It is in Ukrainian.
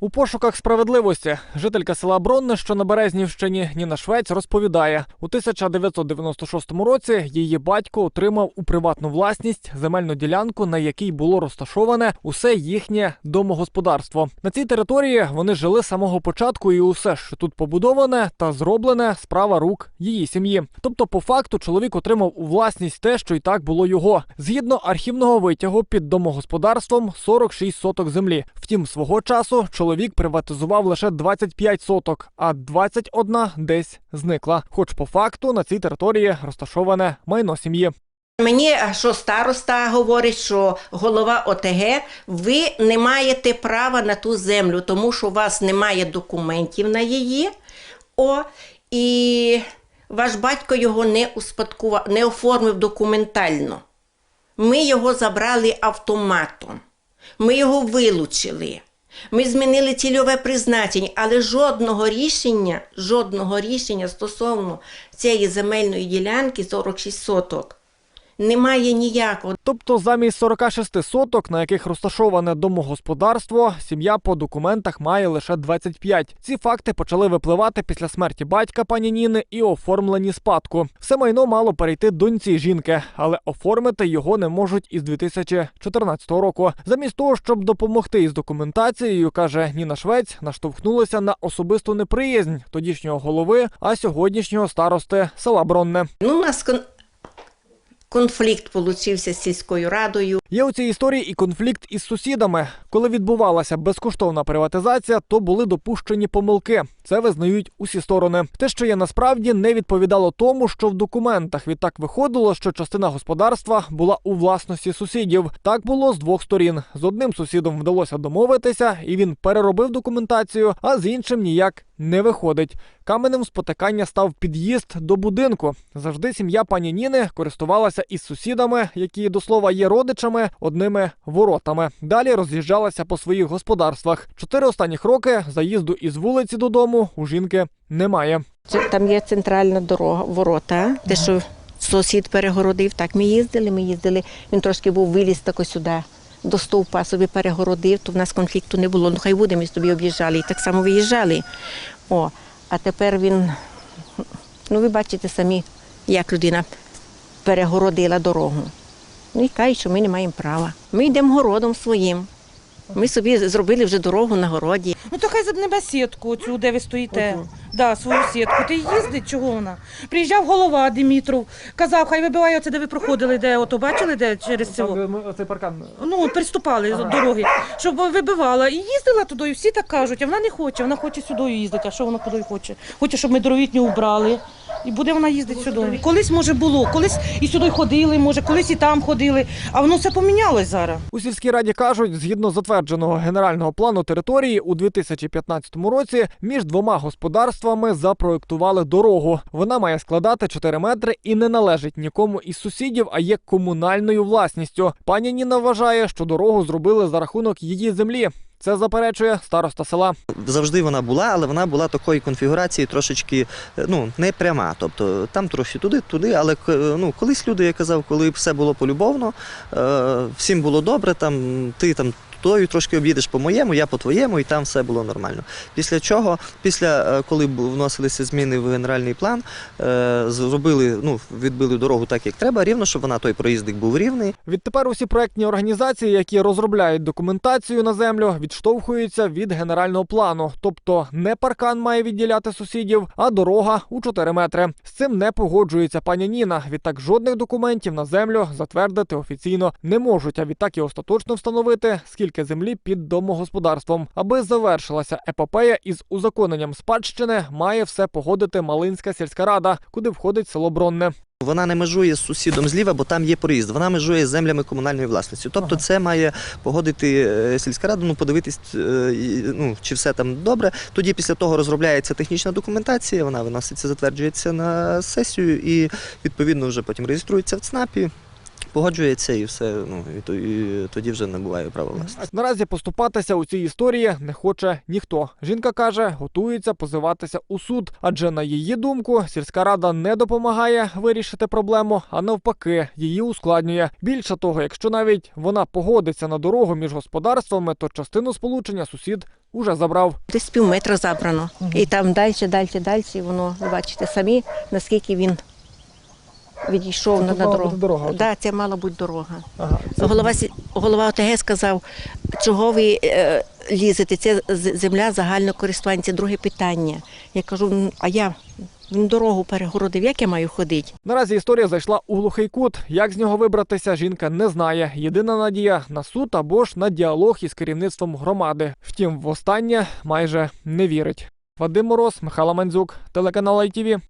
У пошуках справедливості жителька села Бронне, що на Березнівщині, Ніна Швець розповідає, у 1996 році її батько отримав у приватну власність земельну ділянку, на якій було розташоване усе їхнє домогосподарство. На цій території вони жили з самого початку, і усе, що тут побудоване та зроблене, справа рук її сім'ї. Тобто, по факту, чоловік отримав у власність те, що й так було його. Згідно архівного витягу під домогосподарством 46 соток землі. Втім, свого часу чоловік приватизував лише 25 соток, а 21 десь зникла. Хоч по факту на цій території розташоване майно сім'ї. Мені що староста говорить, що голова ОТГ, ви не маєте права на ту землю, тому що у вас немає документів на її. О, і ваш батько його не успадкував, не оформив документально. Ми його забрали автоматом. Ми його вилучили. Ми змінили цільове призначення, але жодного рішення, жодного рішення стосовно цієї земельної ділянки 46 соток немає ніякого. Тобто замість 46 соток, на яких розташоване домогосподарство, сім'я по документах має лише 25. Ці факти почали випливати після смерті батька пані Ніни і оформлені спадку. Все майно мало перейти доньці жінки, але оформити його не можуть із 2014 року. Замість того, щоб допомогти із документацією, каже Ніна Швець, наштовхнулися на особисту неприязнь тодішнього голови, а сьогоднішнього старости села Бронне. Ну, нас. Конфлікт получився з сільською радою. Є у цій історії і конфлікт із сусідами. Коли відбувалася безкоштовна приватизація, то були допущені помилки. Це визнають усі сторони. Те, що є насправді, не відповідало тому, що в документах відтак виходило, що частина господарства була у власності сусідів. Так було з двох сторін. З одним сусідом вдалося домовитися, і він переробив документацію, а з іншим ніяк не виходить. Каменем спотикання став під'їзд до будинку. Завжди сім'я пані Ніни користувалася із сусідами, які до слова є родичами, одними воротами. Далі роз'їжджалася по своїх господарствах. Чотири останніх роки заїзду із вулиці додому у жінки немає. Це- Там є центральна дорога, ворота, те, що сусід перегородив. Так, ми їздили, ми їздили. Він трошки був виліз тако сюди. До стовпа собі перегородив, то в нас конфлікту не було. Ну хай буде, ми з тобі об'їжджали і так само виїжджали. О, а тепер він, ну ви бачите самі, як людина перегородила дорогу. Ну і каже, що ми не маємо права. Ми йдемо городом своїм. Ми собі зробили вже дорогу на городі. Ну то хай заднебе сітку, цю, де ви стоїте. Оцю. Да, свою сітку. Ти їздить, чого вона? Приїжджав голова Димітров, казав, хай вибиває оце, де ви проходили, де ото бачили, де через цього. Цей паркан Ну, приступали з дороги, щоб вибивала. І їздила туди, і всі так кажуть, а вона не хоче, вона хоче сюди їздити. А що вона куди хоче? Хоче, щоб ми дровітню убрали. І буде вона їздити сюди. Колись може було, колись і сюди ходили, може, колись і там ходили, а воно все помінялось зараз. У сільській раді кажуть, згідно затвердженого генерального плану території, у 2015 році між двома господарствами запроектували дорогу. Вона має складати 4 метри і не належить нікому із сусідів, а є комунальною власністю. Пані Ніна вважає, що дорогу зробили за рахунок її землі. Це заперечує староста села. завжди вона була, але вона була такої конфігурації трошечки е, ну, не пряма. Тобто там трохи туди, туди, але ну, колись люди, я казав, коли все було полюбовно, е, всім було добре, там ти там. Тою трошки об'їдеш по моєму, я по твоєму, і там все було нормально. Після чого, після е, коли вносилися зміни в генеральний план, е, зробили, ну, відбили дорогу так, як треба, рівно, щоб вона той проїздик був рівний. Відтепер усі проектні організації, які розробляють документацію на землю, відштовхуються від генерального плану. Тобто не паркан має відділяти сусідів, а дорога у 4 метри. З цим не погоджується пані Ніна. Відтак жодних документів на землю затвердити офіційно не можуть. А відтак і остаточно встановити, скільки землі під домогосподарством. Аби завершилася епопея із узаконенням спадщини, має все погодити Малинська сільська рада, куди входить село Бронне. Вона не межує з сусідом зліва, бо там є проїзд. Вона межує з землями комунальної власності. Тобто, це має погодити е, сільська рада, ну подивитись, е, ну чи все там добре. Тоді після того розробляється технічна документація, вона виноситься, затверджується на сесію і відповідно вже потім реєструється в ЦНАПі. Погоджується і все. Ну і, тоді вже набуває право власності. Наразі поступатися у цій історії не хоче ніхто. Жінка каже, готується позиватися у суд, адже на її думку сільська рада не допомагає вирішити проблему, а навпаки, її ускладнює. Більше того, якщо навіть вона погодиться на дорогу між господарствами, то частину сполучення сусід уже забрав. Десь пів метра забрано. І там далі, далі, далі, воно, ви бачите самі, наскільки він відійшов на, на дорогу. дорога, да, це мала бути дорога. Ага, Голова, голова ОТГ сказав, чого ви е, лізете, це земля загального користування, це друге питання. Я кажу, «Ну, а я він дорогу перегородив, як я маю ходити? Наразі історія зайшла у глухий кут. Як з нього вибратися, жінка не знає. Єдина надія на суд або ж на діалог із керівництвом громади. Втім, в останнє майже не вірить. Вадим Мороз, Михайло Мандзюк, телеканал ITV.